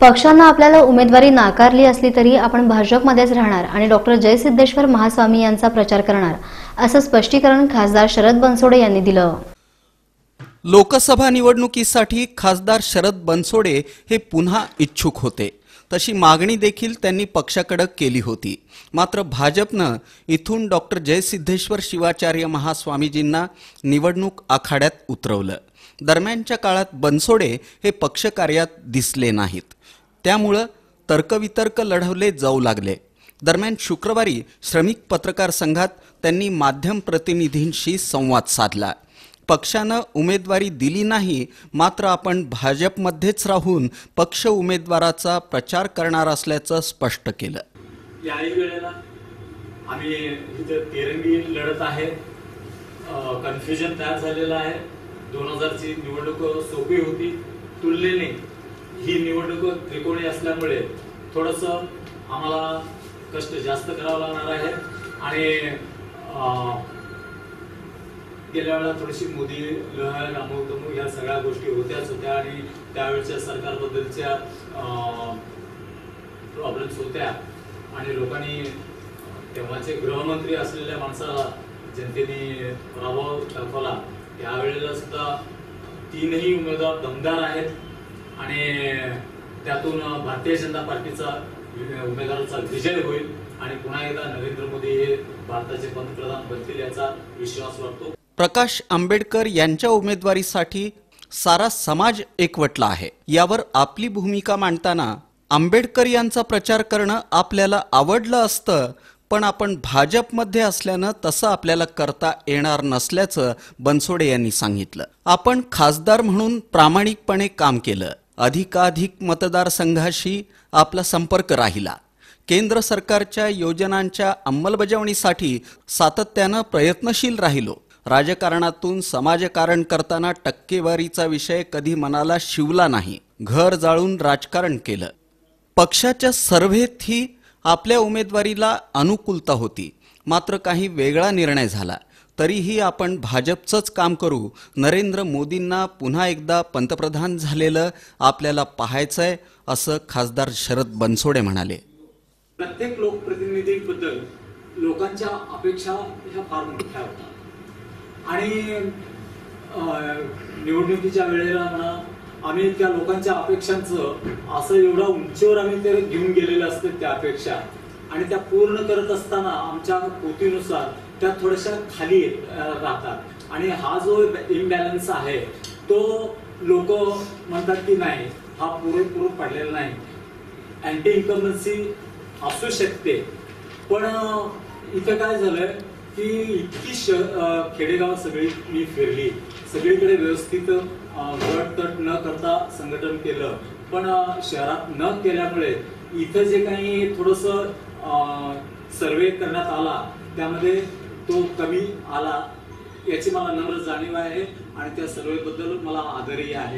पक्षानं आपल्याला उमेदवारी नाकारली असली तरी आपण भाजपमध्येच राहणार आणि डॉक्टर जयसिद्धेश्वर महास्वामी यांचा प्रचार करणार असं स्पष्टीकरण खासदार शरद बनसोडे यांनी दिलं. लोकसभा निवडणुकीसाठी खासदार शरद बनसोडे हे पुन्हा इच्छुक होते. तशी मागणी देखील त्यांनी पक्षाकडे केली होती. मात्र भाजपनं इथून डॉक्टर जयसिद्धेश्वर शिवाचार्य महास्वामीजींना निवडणूक आखाड्यात उतरवलं. दरम्यानच्या काळात बनसोडे हे पक्षकार्यात दिसले नाहीत. त्यामुळं तर्कवितर्क लढवले जाऊ लागले. दरम्यान शुक्रवारी श्रमिक पत्रकार संघात त्यांनी माध्यम प्रतिनिधींशी संवाद साधला. पक्षानं उमेदवारी दिली नाही मात्र आपण भाजपमध्येच राहून पक्ष उमेदवाराचा प्रचार करणार असल्याचं स्पष्ट केलं. याही वेळेला आम्ही इथे तिरंगी लढत आहे. कन्फ्युजन तयार झालेलं आहे. दोन हजारची निवडणूक सोपी होती. तुलनेने ही निवडणूक त्रिकोणी असल्यामुळे थोडस आम्हाला कष्ट जास्त करावं लागणार आहे. आणि अं, गेल्या वेळेला थोडीशी मोदी लहर अमुक तमुक या सगळ्या गोष्टी होत्याच होत्या आणि त्यावेळच्या सरकारबद्दलच्या प्रॉब्लेम्स होत्या. आणि लोकांनी तेव्हाचे गृहमंत्री असलेल्या माणसाला जनतेने प्रभाव दाखवला. यावेळेला सुद्धा तीनही उमेदवार दमदार आहेत. आणि त्यातून भारतीय जनता पार्टीचा उमेदवाराचा विजय होईल आणि पुन्हा एकदा नरेंद्र मोदी हे भारताचे पंतप्रधान बनतील याचा विश्वास वाटतो. प्रकाश आंबेडकर यांच्या उमेदवारीसाठी सारा समाज एकवटला आहे. यावर आपली भूमिका मांडताना आंबेडकर यांचा प्रचार करणं आपल्याला आवडलं असतं पण आपण भाजपमध्ये असल्यानं तसं आपल्याला करता येणार नसल्याचं बनसोडे यांनी सांगितलं. आपण खासदार म्हणून प्रामाणिकपणे काम केलं. अधिकाधिक मतदारसंघाशी आपला संपर्क राहिला. केंद्र सरकारच्या योजनांच्या अंमलबजावणीसाठी सातत्यानं प्रयत्नशील राहिलो. राजकारणातून समाजकारण करताना टक्केवारीचा विषय कधी मनाला शिवला नाही. घर जाळून राजकारण केलं. पक्षाच्या सर्व्हेतही आपल्या उमेदवारीला अनुकूलता होती. मात्र काही वेगळा निर्णय झाला. तरीही आपण भाजपचंच काम करू. नरेंद्र मोदींना पुन्हा एकदा पंतप्रधान झालेलं आपल्याला पाहायचंय असं खासदार शरद बनसोडे म्हणाले. प्रत्येक लोकप्रतिनिधींबद्दल लोकांच्या अपेक्षा ह्या फार मोठ्या होतात आणि निवडणुकीच्या वेळेला म्हणा आम्ही त्या लोकांच्या अपेक्षांचं असं एवढा उंचीवर आम्ही ते घेऊन गेलेले असते त्या अपेक्षा. आणि त्या पूर्ण करत असताना आमच्या पोतीनुसार त्या थोड्याशा खाली राहतात. आणि हा जो इम्बॅलन्स आहे तो लोक म्हणतात की नाही हा पुरेपूर पडलेला नाही. अँटी इन्कमन्सी असू शकते. पण इथं काय झालंय की इतकी श खेडेगाव सगळी मी फिरली. सगळीकडे व्यवस्थित गटतट न करता संघटन केलं. पण शहरात न केल्यामुळे इथं जे काही थोडस सर्वे करण्यात आला त्यामध्ये तो कमी आला याची मला नम्र जाणीव आहे आणि त्या सर्वेबद्दल मला आदरही आहे.